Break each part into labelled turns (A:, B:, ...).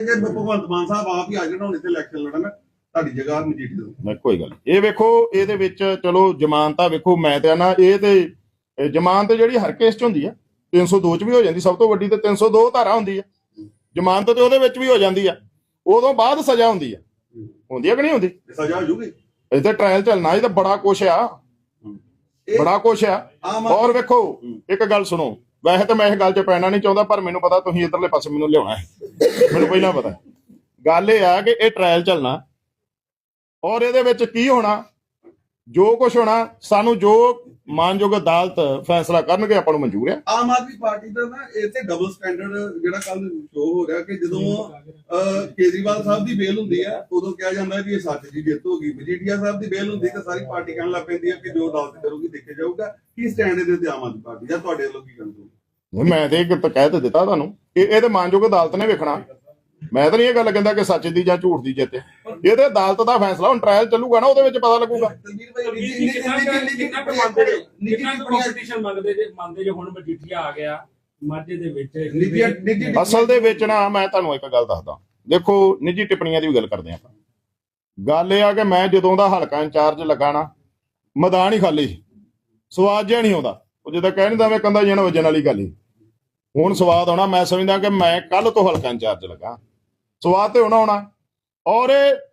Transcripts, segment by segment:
A: ਜੇ ਭਗਵੰਤ ਮਾਨ ਸਾਹਿਬ ਆਪ ਹੀ ਆ ਜਾਣ ਹੁਣ ਇੱਥੇ ਇਲੈਕਸ਼ਨ ਲੜਨ ਤੁਹਾਡੀ ਜਗ੍ਹਾ ਮਜੀਠੀ ਦੇ
B: ਮੈਂ ਕੋਈ ਗੱਲ। ਇਹ ਵੇਖੋ ਇਹਦੇ ਵਿੱਚ ਚਲੋ ਜ਼ਮਾਨਤਾਂ ਵੇਖੋ ਮੈਂ ਤੇ ਨਾ ਇਹ ਤੇ ਇਹ ਜ਼ਮਾਨਤ ਜਿਹੜੀ ਹਰ ਕੇਸ 'ਚ ਹੁੰਦੀ ਆ। 302 'ਚ ਵੀ ਹੋ ਜਾਂਦੀ ਸਭ ਤੋਂ ਵੱਡੀ ਤੇ 302 ਧਾਰਾ ਹੁੰਦੀ ਆ। ਜ਼ਮਾਨਤ ਤੇ ਉਹਦੇ ਵਿੱਚ ਵੀ ਹੋ ਜਾਂਦੀ ਆ। ਉਦੋਂ ਬਾਅਦ ਸਜ਼ਾ ਹੁੰਦੀ ਆ। ਹੁੰਦੀ ਆ ਕਿ ਨਹੀਂ ਹੁੰਦੀ?
A: ਇਹ ਸਜ਼ਾ ਹੋ ਜੂਗੀ।
B: ਇੱਥੇ ਟ੍ਰਾਇਲ ਚੱਲਣਾ ਇਹ ਤਾਂ ਬੜਾ ਕੁਛ ਆ।
A: ਇਹ
B: ਬੜਾ ਕੁਛ ਆ।
A: ਆਮ
B: ਔਰ ਵੇਖੋ ਇੱਕ ਗੱਲ ਸੁਣੋ। ਵੈਸੇ ਤਾਂ ਮੈਂ ਇਹ ਗੱਲ 'ਚ ਪੈਣਾ ਨਹੀਂ ਚਾਹੁੰਦਾ, ਪਰ ਮੈਨੂੰ ਪਤਾ ਤੁਸੀਂ ਇਧਰਲੇ ਪਾਸੇ ਮੈਨੂੰ ਲਿਆਉਣਾ ਹੈ। ਮੈਨੂੰ ਪਹਿਲਾਂ ਪਤਾ। ਗੱਲ ਇਹ ਆ ਕਿ ਇਹ ਟ੍ਰਾਇਲ ਚੱਲਣਾ ਔਰ ਇਹਦੇ ਵਿੱਚ ਕੀ ਹੋਣਾ, ਜੋ ਕੁਝ ਹੋਣਾ, ਸਾਨੂੰ ਜੋ ਮਾਨਯੋਗ ਅਦਾਲਤ ਫੈਸਲਾ ਕਰਨਗੇ ਆਪਾਂ ਨੂੰ ਮਨਜ਼ੂਰ ਹੈ।
A: ਆਮ ਆਦਮੀ ਪਾਰਟੀ ਦਾ ਨਾ ਤੇ ਡਬਲ ਸਟੈਂਡਰਡ ਜਿਹੜਾ ਕੱਲ ਸ਼ੋ ਹੋ ਰਿਹਾ ਕਿ ਜਦੋਂ ਕੇਜਰੀਵਾਲ ਸਾਹਿਬ ਦੀ ਬੇਲ ਹੁੰਦੀ ਹੈ ਉਦੋਂ ਕਿਹਾ ਜਾਂਦਾ ਹੈ ਵੀ ਇਹ ਸੱਚ ਦੀ ਜਿੱਤ ਹੋ ਗਈ। ਮਜੀਠੀਆ ਸਾਹਿਬ ਦੀ ਬੇਲ ਹੁੰਦੀ ਤਾਂ ਸਾਰੀ ਪਾਰਟੀ ਕਹਿਣ ਲੱਗ ਪੈਂਦੀ ਹੈ ਕਿ ਜੋ ਅਦਾਲਤ ਕਰੂਗੀ ਦੇਖਿਆ ਜਾਊਗਾ। ਕੀ ਸਟੈਂਡ ਇਹਦੇ ਤੇ ਆਮ ਆਦਮੀ ਪਾਰਟੀ ਜਾਂ ਤੁਹਾਡੇ ਵੱਲੋਂ ਕੀ ਕਰਨਗੇ
B: ਮੈਂ ਤੇ ਇੱਕ ਕਹਿ ਤੇ ਦਿੱਤਾ ਤੁਹਾਨੂੰ ਇਹ ਇਹ ਤੇ ਮਾਨਯੋਗ ਅਦਾਲਤ ਨੇ ਵੇਖਣਾ। ਮੈਂ ਤਾਂ ਨਹੀਂ ਇਹ ਗੱਲ ਕਹਿੰਦਾ ਕਿ ਸੱਚ ਦੀ ਜਾਂ ਝੂਠ ਦੀ ਜਿੱਤ ਹੈ। ਇਹ ਤੇ ਅਦਾਲਤ ਦਾ ਫੈਸਲਾ ਹੁਣ ਟ੍ਰਾਇਲ ਚੱਲੂਗਾ ਨਾ ਉਹਦੇ ਵਿੱਚ ਪਤਾ ਲੱਗੂਗਾ।
C: ਕਿੰਨਾ ਕੁ ਕਿੰਨਾ ਕੰਪੀਟੀਸ਼ਨ ਮੰਗਦੇ ਜੇ ਮੰਨਦੇ ਜੇ ਹੁਣ ਮਜੀਠੀਆ ਆ ਗਿਆ ਮਾਝੇ ਦੇ ਵਿੱਚ
B: ਅਸਲ ਦੇ ਵਿੱਚ ਨਾ ਮੈਂ ਤੁਹਾਨੂੰ ਇੱਕ ਗੱਲ ਦੱਸਦਾ। ਦੇਖੋ ਨਿੱਜੀ ਟਿੱਪਣੀਆਂ ਦੀ ਵੀ ਗੱਲ ਕਰਦੇ ਆਪਾਂ। ਗੱਲ ਇਹ ਆ ਕਿ ਮੈਂ ਜਦੋਂ ਦਾ ਹਲਕਾ ਇੰਚਾਰਜ ਲੱਗਾ ਨਾ ਮੈਦਾਨ ਹੀ ਖਾਲੀ। ਸਵਾਦ ਜਿਹਾ ਨਹੀਂ ਆਉਂਦਾ। ਉਹ ਜਦੋਂ ਕਹਿ ਨਹੀਂ ਦਵੇਂ ਕੰਦਾ ਜਣ ਵਜਣ ਵਾਲੀ ਗੱਲ ਹੀ। ਹੁਣ ਸਵਾਦ ਆਉਣਾ ਮੈਂ ਸਮਝਦਾ ਕਿ ਮੈਂ ਕੱਲ ਤੋਂ ਹਲਕਾ ਇੰਚਾਰਜ ਲੱਗਾ। ਸਵਾਦ ਤੇ ਹੋਣਾ ਹੋਣਾ। ਔਰ ਇਹ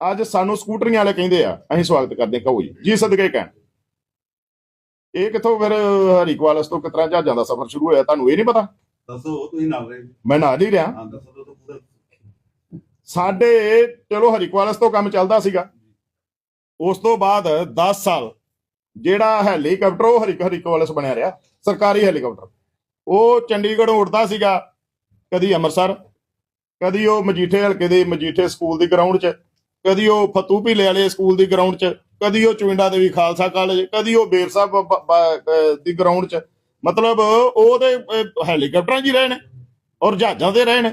B: ਅੱਜ ਸਾਨੂੰ ਸਕੂਟਰੀਆਂ ਵਾਲੇ ਕਹਿੰਦੇ ਆ ਅਸੀਂ ਸਵਾਗਤ ਕਰਦੇ ਹਾਂ। ਕਹੋ ਜੀ ਜੀ ਸਦਕੇ ਕਹਿਣ। ਇਹ ਕਿੱਥੋਂ ਫਿਰ ਹਰੀਕਵਾਲਸ ਤੋਂ ਕਿਤਰਾ ਜਹਾਜ਼ਾਂ ਦਾ ਸਫ਼ਰ ਸ਼ੁਰੂ ਹੋਇਆ ਤੁਹਾਨੂੰ ਇਹ ਨਹੀਂ ਪਤਾ?
A: ਦੱਸੋ ਤੁਸੀਂ ਨਾਲ ਰਹੇ
B: ਮੈਂ ਨਾਲ ਹੀ ਰਿਹਾ।
A: ਹਾਂ ਦੱਸੋ ਤਾਂ ਪੂਰਾ।
B: ਸਾਡੇ ਚਲੋ ਹਰੀਕਵਾਲਸ ਤੋਂ ਕੰਮ ਚੱਲਦਾ ਸੀਗਾ। ਉਸ ਤੋਂ ਬਾਅਦ 10 ਸਾਲ ਜਿਹੜਾ ਹੈਲੀਕਾਪਟਰ ਉਹ ਹਰੀ ਹਰੀਕਵਾਲਸ ਬਣਿਆ ਰਿਹਾ ਸਰਕਾਰੀ ਹੈਲੀਕਾਪਟਰ। ਉਹ ਚੰਡੀਗੜ੍ਹੋਂ ਉੱਡਦਾ ਸੀਗਾ ਕਦੀ ਅੰਮ੍ਰਿਤਸਰ ਕਦੀ ਉਹ ਮਜੀਠੇ ਹਲਕੇ ਦੇ ਮਜੀਠੇ ਸਕੂਲ ਦੀ ਗਰਾਊਂਡ 'ਚ। ਕਦੀ ਉਹ ਫਤੂ ਫਤੂਪੀਲੇ ਵਾਲੇ ਸਕੂਲ ਦੀ ਗਰਾਊਂਡ 'ਚ, ਕਦੀ ਉਹ ਚੁਇੰਡਾ ਦੇਵੀ ਖਾਲਸਾ ਕਾਲਜ ਕਦੀ ਉਹ ਬੇਰ ਸਾਹਿਬ ਦੀ ਗਰਾਊਂਡ 'ਚ। ਮਤਲਬ ਉਹ ਤੇ ਹੈਲੀਕਾਪਟਰਾਂ 'ਚ ਹੀ ਰਹੇ ਨੇ ਔਰ ਜਹਾਜ਼ਾਂ ਤੇ ਰਹੇ ਨੇ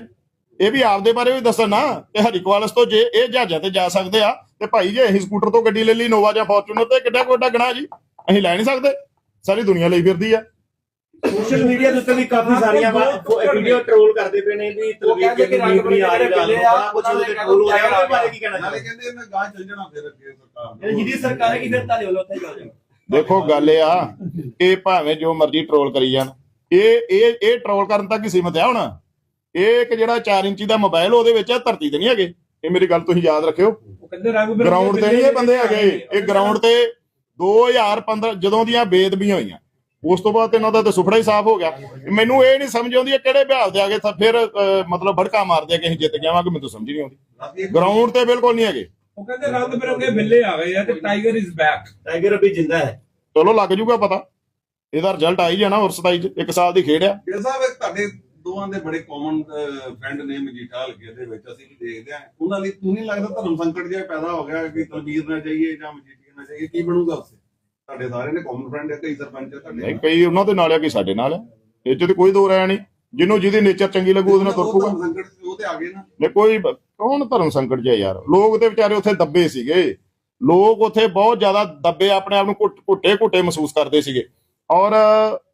B: ਇਹ ਵੀ ਆਪਦੇ ਬਾਰੇ ਵੀ ਦੱਸਣ ਨਾ ਕਿ ਹਰੀਕਵਾਲਸ ਤੋਂ ਜੇ ਇਹ ਜਹਾਜ਼ਾਂ ਤੇ ਜਾ ਸਕਦੇ ਆ, ਤੇ ਭਾਈ ਜੇ ਅਸੀਂ ਸਕੂਟਰ ਤੋਂ ਗੱਡੀ ਲੈ ਲਈ, ਨੋਵਾ ਜਾਂ ਫੋਰਚੂਨਰ ਤੇ ਕਿੱਡਾ ਕੋਡਾ ਗਣਾ ਜੀ। ਅਸੀਂ ਲੈ ਨਹੀਂ ਸਕਦੇ। ਸਾਰੀ ਦੁਨੀਆ ਲਈ ਫਿਰਦੀ ਆ।
D: ਸੋਸ਼ਲ ਮੀਡੀਆ ਦੇ ਉੱਤੇ ਵੀ ਕਾਫੀ ਸਾਰੀਆਂ ਵੀਡੀਓ ਟ੍ਰੋਲ ਕਰਦੇ ਪਏ ਨੇ ਵੀ ਤਲਵੀਰ
E: ਕਿ
D: ਕਿੰਨੀ ਨਹੀਂ ਆ ਰਹੀ ਗੱਲ ਕੁਝ ਉਹਦੇ ਟ੍ਰੋਲ ਹੋ ਰਿਹਾ ਉਹਦੇ ਬਾਰੇ ਕੀ ਕਹਿਣਾ ਚਾਹੁੰਦੇ
A: ਕਹਿੰਦੇ ਮੈਂ ਗਾਂ ਚੱਲ ਜਾਣਾ ਫਿਰ ਅੱਗੇ ਸਰਕਾਰ
D: ਜਿਹਦੀ ਸਰਕਾਰ ਹੈ ਕਿ ਫਿਰ ਤੁਹਾਡੇ ਵੱਲੋਂ ਉੱਥੇ ਚੱਲ ਜਾਓ
B: ਦੇਖੋ ਗੱਲ ਇਹ ਆ ਕਿ ਭਾਵੇਂ ਜੋ ਮਰਜ਼ੀ ਟ੍ਰੋਲ ਕਰੀ ਜਾਣ। ਇਹ ਇਹ ਇਹ ਟ੍ਰੋਲ ਕਰਨ ਤੱਕ ਹੀ ਸੀਮਤ ਆ ਹੁਣ। ਇਹ ਇੱਕ ਜਿਹੜਾ 4 ਇੰਚੀ ਦਾ ਮੋਬਾਈਲ ਉਹਦੇ ਵਿੱਚ ਆ, ਧਰਤੀ ਤੇ ਨਹੀਂ ਹੈਗੇ। ਇਹ ਮੇਰੀ ਗੱਲ ਤੁਸੀਂ ਯਾਦ ਰੱਖਿਓ। ਗਰਾਊਂਡ ਤੇ ਨਹੀਂ ਇਹ ਬੰਦੇ ਹੈਗੇ। ਇਹ ਗਰਾਊਂਡ ਤੇ 2015 ਜਦੋਂ ਦੀਆਂ ਬੇਦਬੀਆਂ ਹੋਈਆਂ ਉਸ ਤੋਂ ਬਾਅਦ ਇਹਨਾਂ ਦਾ ਤਾਂ ਸੁਫੜਾ ਹੀ ਸਾਫ਼ ਹੋ ਗਿਆ। ਮੈਨੂੰ ਇਹ ਨਹੀਂ ਸਮਝ ਆਉਂਦੀ ਇਹ ਕਿਹੜੇ ਬਿਹਾਲ ਦੇ ਆਗੇ ਤਾਂ ਫਿਰ ਮਤਲਬ ਭੜਕਾ ਮਾਰਦੇ ਆ ਕਿ ਅਸੀਂ ਜਿੱਤ ਜਾਵਾਂਗੇ ਮੈਨੂੰ ਤਾਂ ਸਮਝ ਨਹੀਂ ਆਉਂਦੀ। ਗਰਾਊਂਡ ਤੇ ਬਿਲਕੁਲ ਨਹੀਂ ਹੈਗੇ।
E: ਉਹ ਕਹਿੰਦੇ ਰੰਗ ਬਿਰੰਗੇ ਬਿੱਲੇ ਆ ਗਏ ਆ ਤੇ ਟਾਈਗਰ ਇਜ਼ ਬੈਕ
D: ਟਾਈਗਰ ਅਭੀ ਜਿੰਦਾ ਹੈ।
B: ਚਲੋ ਲੱਗ ਜੂਗਾ ਪਤਾ। ਇਹਦਾ ਰਿਜ਼ਲਟ ਆ ਹੀ ਜਾਣਾ ਹੋਰ 27 ਚ ਇੱਕ ਸਾਲ ਦੀ ਖੇਡ ਆ।
A: ਇਹ ਸਾਹਿਬ ਤੁਹਾਡੇ ਦੋਵਾਂ ਦੇ ਬੜੇ ਕਾਮਨ ਫਰੈਂਡ ਨੇ ਮਜੀਠਾ ਹਲਕੇ ਦੇ ਵਿੱਚ ਅਸੀਂ ਵੀ ਦੇਖਦੇ ਆ ਉਹਨਾਂ ਲਈ ਤੂੰ ਨਹੀਂ ਲੱਗਦਾ ਧਰਮ ਸੰਕਟ ਜਿਹਾ ਪੈਦਾ ਹੋ ਗਿਆ ਕਿ ਤਲਬੀਰ ਨਾ ਚਾਹੀਏ ਜਾਂ ਮਜੀਠੀਆ ਨਾ ਚਾਹੀਏ ਕੀ ਬਣੂਗਾ ਉਸੇ? ਤੁਹਾਡੇ ਸਾਰੇ ਨੇ ਕਾਮਨ ਫਰੈਂਡ ਹੈ ਕਈ ਸਰਪੰਚ ਹੈ ਤੁਹਾਡੇ
B: ਨਹੀਂ ਕਈ ਉਹਨਾਂ ਦੇ ਨਾਲ ਆ ਕਈ ਸਾਡੇ ਨਾਲ ਆ ਇਹ ਚ ਤੇ ਕੋਈ ਦੋ ਰਾਇ ਨਹੀਂ। ਜਿਹਨੂੰ ਜਿਹਦੀ ਨੇਚਰ ਚੰਗੀ ਲੱਗੂ ਉਹਦੇ ਨਾਲ ਤੁਰ
A: ਉਹ
B: ਪੂਗਾ
A: ਧਰਮ ਸੰਕਟ ਸੀ, ਉਹ ਤੇ ਆ ਗਏ ਨਾ।
B: ਨੇ ਕੋਈ ਬ- ਕੌਣ ਧਰਮ ਸੰਕਟ ਜਿਹਾ ਯਾਰ? ਲੋਕ ਤੇ ਵਿਚਾਰੇ ਉੱਥੇ ਦੱਬੇ ਸੀਗੇ। ਲੋਕ ਉੱਥੇ ਬਹੁਤ ਜ਼ਿਆਦਾ ਦੱਬੇ ਆਪਣੇ ਆਪ ਨੂੰ ਘੁੱਟ- ਘੁੱਟੇ ਘੁੱਟੇ ਮਹਿਸੂਸ ਕਰਦੇ ਸੀਗੇ। ਔਰ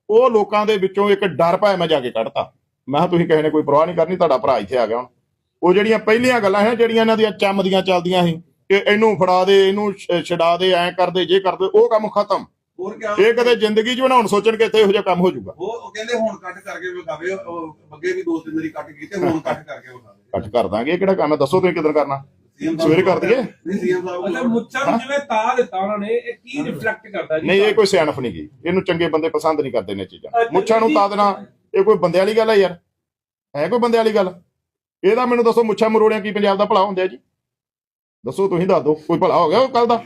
B: ਉਹ ਲੋਕਾਂ ਦੇ ਵਿੱਚੋਂ ਇੱਕ ਡਰ ਭਾਵੇਂ ਮੈਂ ਜਾ ਕੇ ਕੱਢਤਾ। ਮੈਂ ਕਿਹਾ ਤੁਸੀਂ ਕਿਸੇ ਨੇ ਕੋਈ ਪਰਵਾਹ ਨਹੀਂ ਕਰਨੀ ਤੁਹਾਡਾ ਭਰਾ ਇੱਥੇ ਆ ਗਿਆ ਹੁਣ। ਉਹ ਜਿਹੜੀਆਂ ਪਹਿਲੀਆਂ ਗੱਲਾਂ ਹੈ ਜਿਹੜੀਆਂ ਇਹਨਾਂ ਦੀਆਂ ਚੰਮਦੀਆਂ ਚੱਲਦੀਆਂ ਸੀ ਕਿ ਇਹਨੂੰ ਫੜਾ ਦੇ ਇਹਨੂੰ ਛਡਾ ਦੇ ਐਂ ਕਰਦੇ ਜੇ ਕਰਦੇ ਉਹ ਕੰਮ ਖਤਮ।
A: ਹੋਰ ਕਿਆ
B: ਇਹ ਕਦੇ ਜ਼ਿੰਦਗੀ 'ਚ ਬਣਾਉਣ ਸੋਚਣ ਕਿ ਇੱਥੇ ਇਹੋ ਜਿਹਾ ਕੰਮ ਹੋ ਜਾਊਗਾ।
A: ਉਹ ਕਹਿੰਦੇ ਹੁਣ ਕੱਟ ਕਰਕੇ ਵਿਖਾਵੇ ਉਹ ਅੱਗੇ ਵੀ ਦੋ ਤਿੰਨ ਵਾਰੀ ਕੱਟ ਕੀਤੇ ਹੁਣ ਕੱਟ ਕਰਕੇ ਵਿਖਾਵੇ।
B: ਕੱਟ ਕਰ ਦਾਂਗੇ ਇਹ ਕਿਹੜਾ ਕੰਮ ਹੈ? ਦੱਸੋ ਤੁਸੀਂ ਕਿਦਾਂ ਕਰਨਾ? ਸਵੇਰੇ ਕਰ ਦਈਏ?
A: ਨਹੀਂ ਸੀਐਮ ਸਾਹਿਬ
E: ਅੱਛਾ
A: ਕੋਲ-
E: ਮੁੱਛਾਂ ਨੂੰ ਜਿਵੇਂ ਤਾ ਦਿੱਤਾ ਉਹਨਾਂ ਨੇ ਇਹ ਕੀ ਰਿਫਲੈਕਟ ਕਰਦਾ ਜੀ?
B: ਨਹੀਂ ਇਹ ਕੋਈ ਸਿਆਣਪ ਨਹੀਂ ਗਈ ਇਹਨੂੰ ਚੰਗੇ ਬੰਦੇ ਪਸੰਦ ਨਹੀਂ ਕਰਦੇ ਨੇ ਚੀਜ਼ਾਂ। ਮੁੱਛਾਂ ਨੂੰ ਤਾਂ ਦੇਣਾ ਇਹ ਕੋਈ ਬੰਦੇ ਵਾਲੀ ਗੱਲ ਹੈ ਯਾਰ। ਹੈ ਕੋਈ ਬੰਦੇ ਵਾਲੀ ਗੱਲ? ਇਹਦਾ ਮੈਨੂੰ ਦੱਸੋ ਮੁੱਛਾਂ ਮਰੋੜਿਆਂ ਕੀ ਪੰਜਾਬ ਦਾ ਭਲਾ ਹੁੰਦਾ ਜੀ? ਦੱਸੋ ਤੁਸੀਂ ਦੱਸ ਦਿਓ ਕੋਈ ਭਲਾ ਹੋ ਗਿਆ ਕੱਲ ਦਾ